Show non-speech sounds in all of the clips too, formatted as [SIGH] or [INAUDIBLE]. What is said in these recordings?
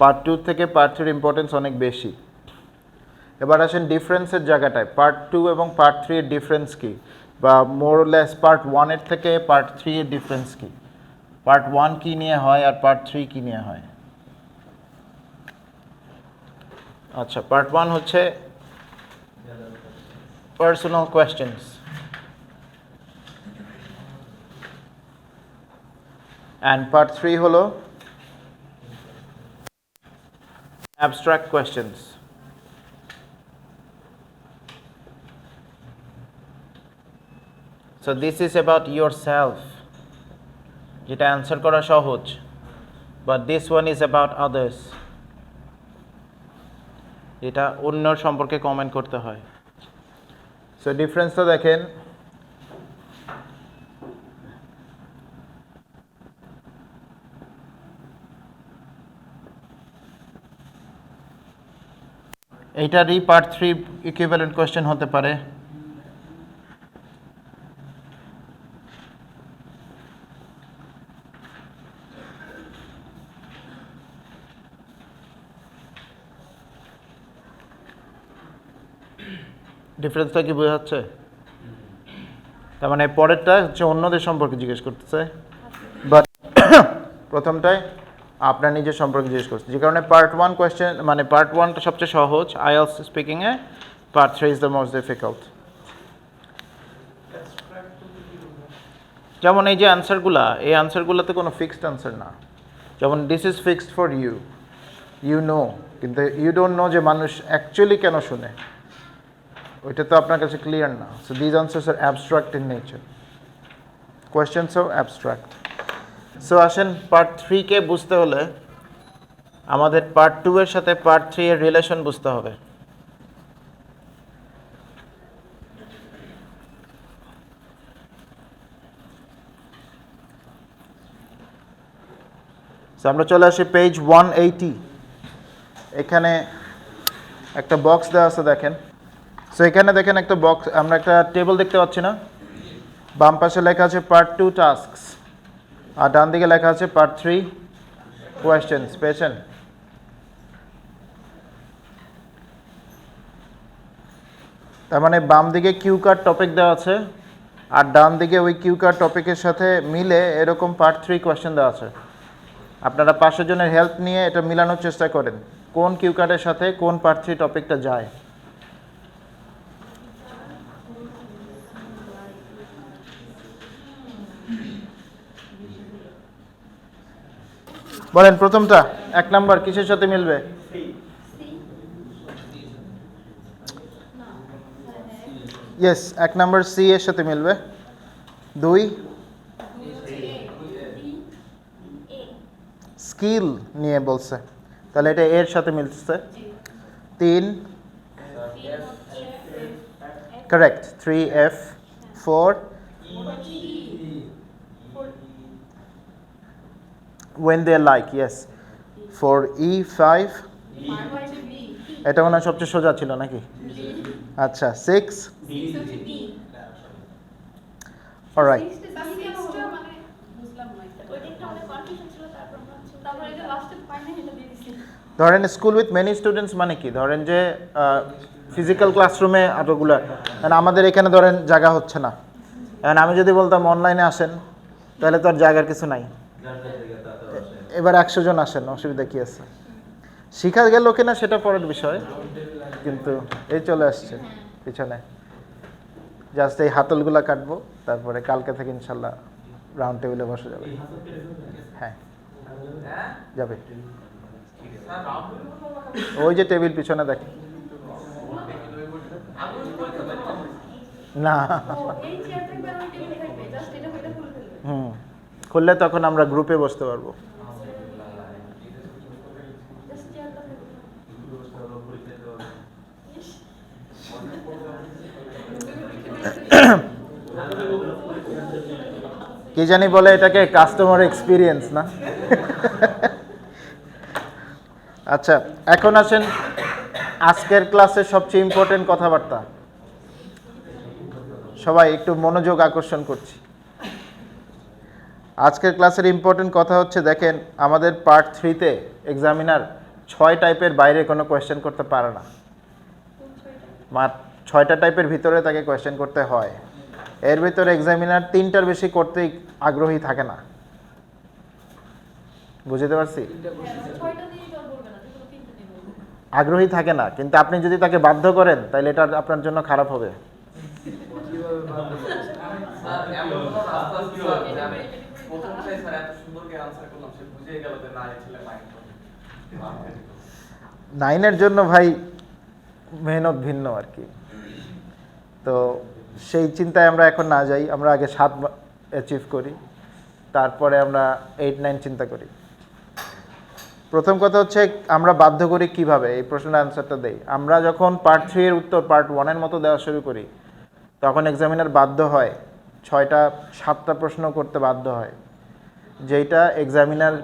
Part two থেকে part থ্রির importance অনেক বেশি। এবার আসেন ডিফারেন্সের জায়গাটায়। পার্ট টু এবং পার্ট থ্রি এর ডিফারেন্স কি? বা more more or less part ওয়ানের থেকে পার্ট থ্রি এর ডিফারেন্স কি? পার্ট ওয়ান কি নিয়ে হয় আর পার্ট থ্রি কি নিয়ে হয়? আচ্ছা পার্ট ওয়ান হচ্ছে personal questions and part three হলো abstract questions. So this is about yourself. যেটা অ্যান্সার করা সহজ but this one is about others এটা অন্যর সম্পর্কে কমেন্ট করতে হয় সো ডিফারেন্সটা দেখেন এইটারই পার্ট থ্রি ইকুইভ্যালেন্ট কোয়েশ্চেন হতে পারে। ডিফারেন্সটা কি বোঝা যাচ্ছে তার মানে পরেরটা হচ্ছে অন্যদের সম্পর্কে জিজ্ঞেস করতেছে বাট [COUGHS] প্রথমটায় আপনার নিজের সম্পর্কে জিজ্ঞেস করছে। যে কারণে পার্ট ওয়ান কোয়েশ্চেন মানে পার্ট ওয়ানটা সবচেয়ে সহজ IELTS স্পিকিংয়ে part three is the most difficult যেমন এই যে অ্যান্সারগুলা এই অ্যান্সারগুলোতে কোনো ফিক্সড অ্যান্সার না। যেমন this is fixed for you you know কিন্তু ইউ ডোন্ট নো যে মানুষ অ্যাকচুয়ালি কেন শুনে। ওইটা তো আপনার কাছে ক্লিয়ার না। So these answers are abstract in nature questions abstract so আসেন পার্ট থ্রিকে বুঝতে হলে আমাদের পার্ট টু এর সাথে পার্ট থ্রি এর রিলেশন বুঝতে হবে। So, আমরা চলে আসি পেজ ওয়ান এইটি এখানে একটা বক্স দেওয়া আছে দেখেন। সো এখানে দেখেন একটা বক্স আমরা একটা টেবিল দেখতে পাচ্ছি না। বাম পাশে লেখা আছে পার্ট টু টাস্কস আর ডান দিকে লেখা আছে পার্ট থ্রি কোয়েশ্চেন্স পেয়েছেন? তার মানে বাম দিকে কিউ কার্ড টপিক দেওয়া আছে, আর ডান দিকে ওই কিউ কার্ড টপিকের সাথে মিলে এরকম পার্ট থ্রি কোয়েশ্চেন দেওয়া আছে। আপনারা পাঁচশো জনের হেল্প নিয়ে এটা মিলানোর চেষ্টা করেন, কোন কিউ কার্ডের সাথে কোন পার্ট থ্রি টপিকটা যায়। বলেন, প্রথমটা, এক নাম্বার, কিসের সাথে মিলবে? ইয়েস এক নাম্বার সি এর সাথে মিলবে। দুই স্কিল নিয়ে বলছে। তাহলে এটা এর সাথে মিলছে। তিন correct three F four when they like, yes. For e5 এটা মনে হয় সবচেয়ে সোজা ছিল নাকি? আচ্ছা সিক্স অলরাইট ধরেন স্কুল উইথ মেনি স্টুডেন্টস মানে কি? ধরেন যে ফিজিক্যাল ক্লাসরুমে এতগুলো। মানে আমাদের এখানে ধরেন জায়গা হচ্ছে না। এখন আমি যদি বলতাম অনলাইনে আসেন, তাহলে তো আর জায়গার কিছু নাই। এবার একশো জন আসেন, অসুবিধা কি আছে? শিখা গেল কিনা সেটা পরের বিষয়, কিন্তু এই চলে আসছে পিছনে। জাস্ট এই হাতলগুলা কাটবো, তারপরে কালকে থেকে ইনশাল্লাহ রাউন্ড টেবিলে বসে যাবে। হ্যাঁ। যাবে। ওই যে টেবিল পিছনে দেখে না। হুম। খুললে তখন আমরা গ্রুপে বসতে পারব। কি জানি বলে এটাকে কাস্টমার এক্সপিরিয়েন্স না? আচ্ছা এখন আসেন আজকের ক্লাসের সবচেয়ে ইম্পর্টেন্ট কথাবার্তা। সবাই একটু মনোযোগ আকর্ষণ করছি। আজকের ক্লাসের ইম্পর্টেন্ট কথা হচ্ছে, দেখেন, আমাদের পার্ট থ্রিতে এক্সামিনার ছয় টাইপের বাইরে কোনো কোয়েশ্চেন করতে পারে না। মাত্র ছয়টা টাইপের ভিতরে তাকে কোয়েশ্চেন করতে হয়। এর ভিতরে এক্সামিনার তিনটার বেশি করতে আগ্রহী থাকে না। বুঝতে পারছি? আগ্রহী থাকে না, কিন্তু আপনি যদি তাকে বাধ্য করেন, তাহলে এটা আপনার জন্য খারাপ হবে। নাইনের জন্য ভাই, মেহনত ভিন্ন আর কি। তো সেই চিন্তায় আমরা এখন না যাই, আমরা আগে সাত অ্যাচিভ করি, তারপরে আমরা এইট নাইন চিন্তা করি। প্রথম কথা হচ্ছে, আমরা বাধ্য করি কীভাবে? এই প্রশ্নের অ্যান্সারটা দেই। আমরা যখন পার্ট থ্রি এর উত্তর পার্ট ওয়ানের মতো দেওয়া শুরু করি, তখন এক্সামিনার বাধ্য হয়, ছয়টা, সাতটা প্রশ্ন করতে বাধ্য হয়। যেটা এক্সামিনার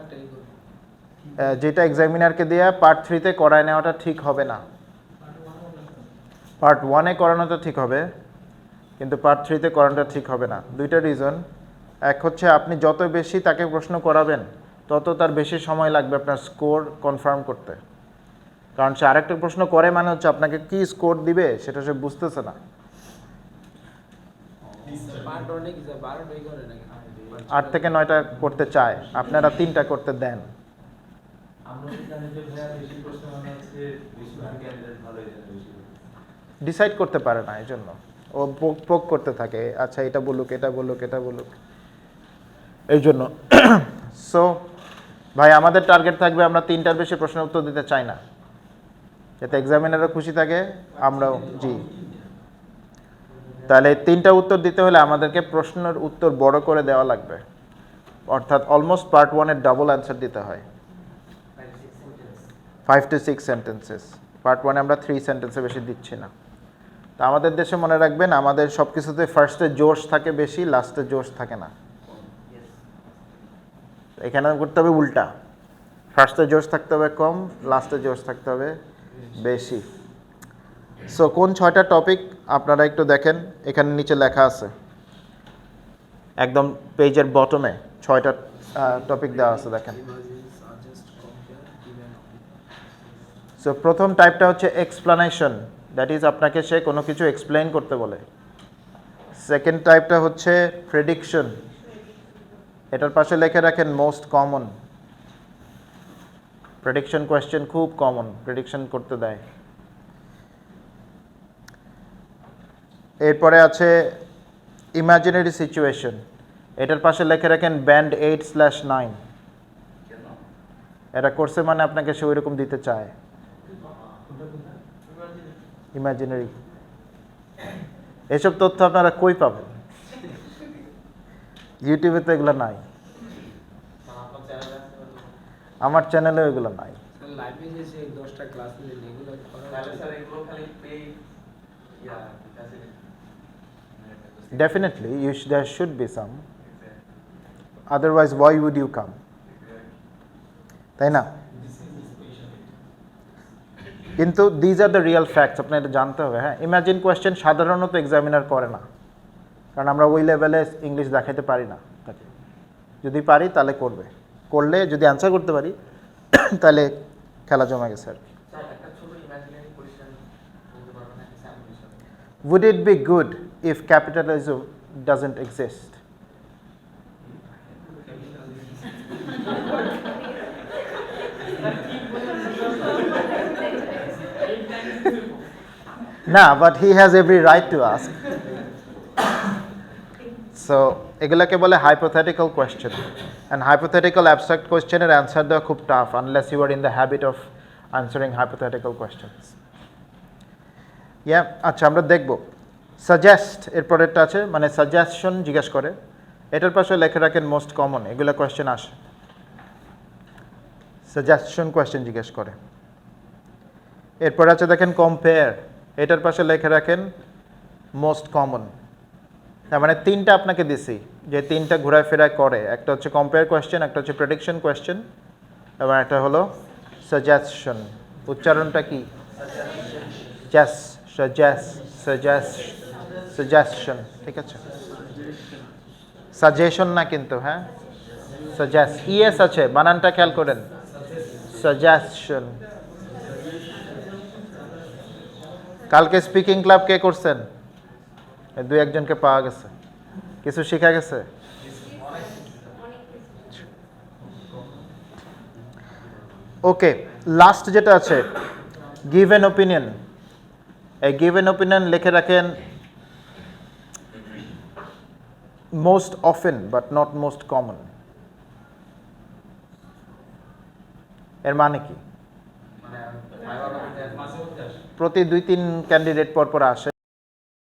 যেটা এক্সামিনারকে দেওয়া পার্ট থ্রিতে করায় নেওয়াটা ঠিক হবে না। পার্ট ওয়ানে করানোটা ঠিক হবে। কিন্তু পার্ট থ্রিতে করানোটা ঠিক হবে না। দুইটা রিজন এক হচ্ছে আপনি যত বেশি তাকে প্রশ্ন করাবেন তত তার বেশি সময় লাগবে আপনার স্কোর কনফার্ম করতে। কারণ সে আরেকটা প্রশ্ন করে মানে হচ্ছে আপনাকে কি স্কোর দিবে সেটা সে বুঝতেছে না? আট থেকে নয়টা করতে চায়। আপনারা তিনটা করতে দেন। ডিসাইড করতে পারে না এই জন্য ও পোক পোক করতে থাকে। আচ্ছা এটা বলুক এটা বলুক এটা বলুক। এই জন্য সো [COUGHS] ভাই আমাদের টার্গেট থাকবে আমরা তিনটার বেশি প্রশ্নের উত্তর দিতে চাই না। যাতে এক্সামিনারও খুশি থাকে আমরাও জি। তাহলে তিনটা উত্তর দিতে হলে আমাদেরকে প্রশ্নের উত্তর বড় করে দেওয়া লাগবে। অর্থাৎ অলমোস্ট পার্ট ওয়ানের ডাবল অ্যান্সার দিতে হয়। Five to six sentences part ওয়ানে আমরা থ্রি সেন্টেন্সে বেশি দিচ্ছি না। তা আমাদের দেশে মনে রাখবেন, আমাদের সব কিছুতে ফার্স্টে জোশ থাকে বেশি লাস্টে জোশ থাকে না। এখানে করতে হবে উল্টা। ফার্স্টে জোশ থাকতে হবে কম লাস্টে জোশ থাকতে হবে বেশি। সো কোন ছয়টা টপিক আপনারা একটু দেখেন, এখানে নিচে লেখা আছে। একদম পেজের বটমে ছয়টা টপিক দেওয়া আছে, দেখেন. সো প্রথম টাইপটা হচ্ছে এক্সপ্লানেশন দ্যাট ইজ আপনাকে সে কোনো কিছু এক্সপ্লেইন করতে বলে। সেকেন্ড টাইপটা হচ্ছে প্রেডিকশন এটার পাশে লিখে রাখেন মোস্ট কমন প্রেডিকশন কোয়েশ্চেন খুব কমন প্রেডিকশন করতে দেয়। এরপরে আছে ইমাজিনারি সিচুয়েশন এটার পাশে লিখে রাখেন ব্যান্ড এইট স্ল্যাশ নাইন এটা করছে মানে আপনাকে সে ওইরকম দিতে চায়। ইমাজিনারি এসব তথ্য আপনারা কই পাবেন? ইউটিউবে তো এগুলো নাই। চ্যানেলে আমার চ্যানেলেও এগুলো নাই। স্যার লাইভে যে শুড বি সাম নিলেন এগুলো উড ইউ কাম তাই এগুলো খালি pay yeah facility definitely you there should be some otherwise why would you come তাই না কিন্তু these are the real facts আপনি এটা জানতে হবে হ্যাঁ? ইমাজিন কোয়েশ্চেন সাধারণত এক্সামিনার করে না। কারণ আমরা ওই লেভেলে ইংলিশ দেখাতে পারি না তাকে। যদি পারি তাহলে করবে। করলে যদি অ্যান্সার করতে পারি [COUGHS] তাহলে খেলা জমা গেছে আর কি। Would it be good if capitalism doesn't exist? না but he has every right to ask so এগুলোকে বলে hypothetical question and hypothetical abstract কোয়েশ্চেনের answer দেওয়া খুব tough unless you are in the habit of answering hypothetical questions yeah আচ্ছা আমরা দেখব। Suggest এর পরেরটা আছে মানে সাজেশন জিজ্ঞেস করে। এটার পাশে লেখে রাখেন মোস্ট কমন এগুলো কোয়েশ্চেন আসে। সাজেশন কোয়েশ্চেন জিজ্ঞেস করে। এরপর আছে দেখেন কম্পেয়ার এটার পাশে লেখে রাখেন মোস্ট কমন তার মানে তিনটা আপনাকে দিছি, যে তিনটা ঘোরায় ফেরায় করে। একটা হচ্ছে কম্পেয়ার কোয়েশ্চেন একটা হচ্ছে প্রেডিকশন কোয়েশ্চেন এবং একটা হলো সাজেশন উচ্চারণটা কি? সাজেস সাজেশন ঠিক আছে? সাজেশন না কিন্তু হ্যাঁ? সাজেস ইএস আছে, বানানটা খেয়াল করেন। সাজেশন কালকে স্পিকিং ক্লাব কে করছেন? দুই একজনকে পাওয়া গেছে। কিছু শেখা গেছে? ওকে লাস্ট যেটা আছে গিভ এন ওপিনিয়ন এই গিভ এন ওপিনিয়ন লিখে রাখেন most often but not most common এর মানে কি? প্রতি দুই তিন ক্যান্ডিডেট পরপর পর আসে।